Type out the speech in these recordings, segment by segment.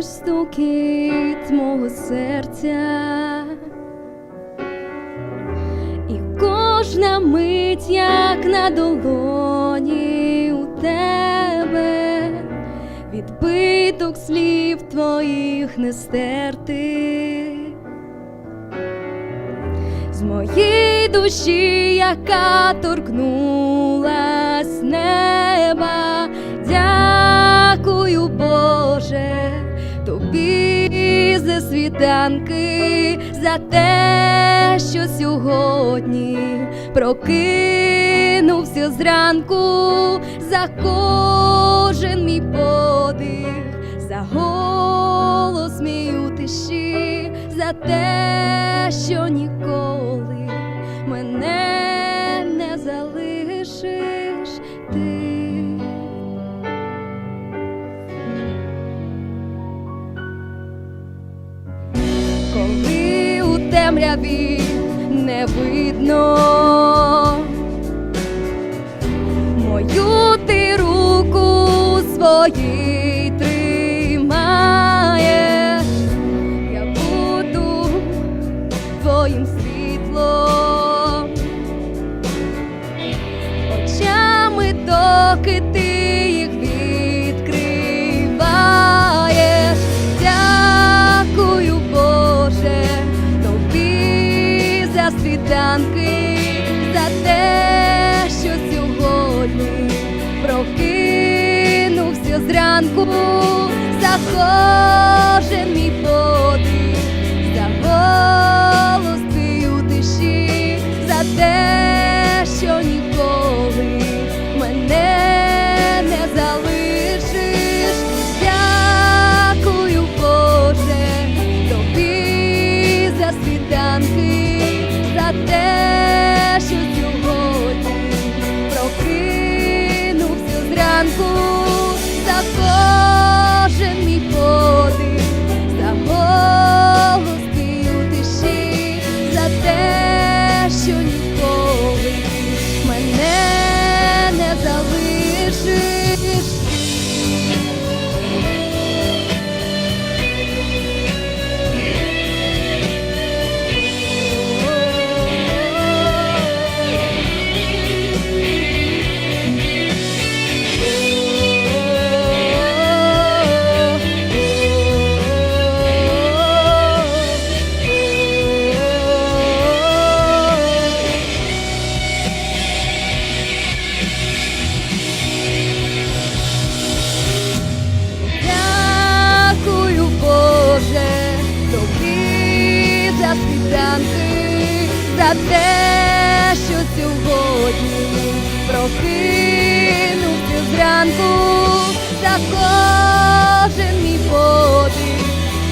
ніж стукіт мого серця. І кожна мить, як на долоні у тебе, відбиток слів твоїх не стерти. З моєї душі, яка торкнулась неба, дякую, Боже, тобі за світанки, за те, що сьогодні прокинувся зранку, за кожен мій подих, за голос мій у тиші, за те, що ніколи мене темряві не видно. Мою ти руку своїй тримаєш, я буду твоїм світлом, очами, доки ти світанки, за те, що сьогодні прокинувся зранку, за кожен мій подих, за голос твій у тиші, за те, що ніколи прокинувся зранку, за те, що сьогодні прокинувся зранку, за кожен мій подих,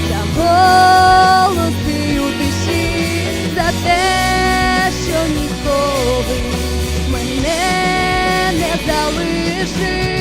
за голос твій у тиші, за те, що ніколи мене не залишиш.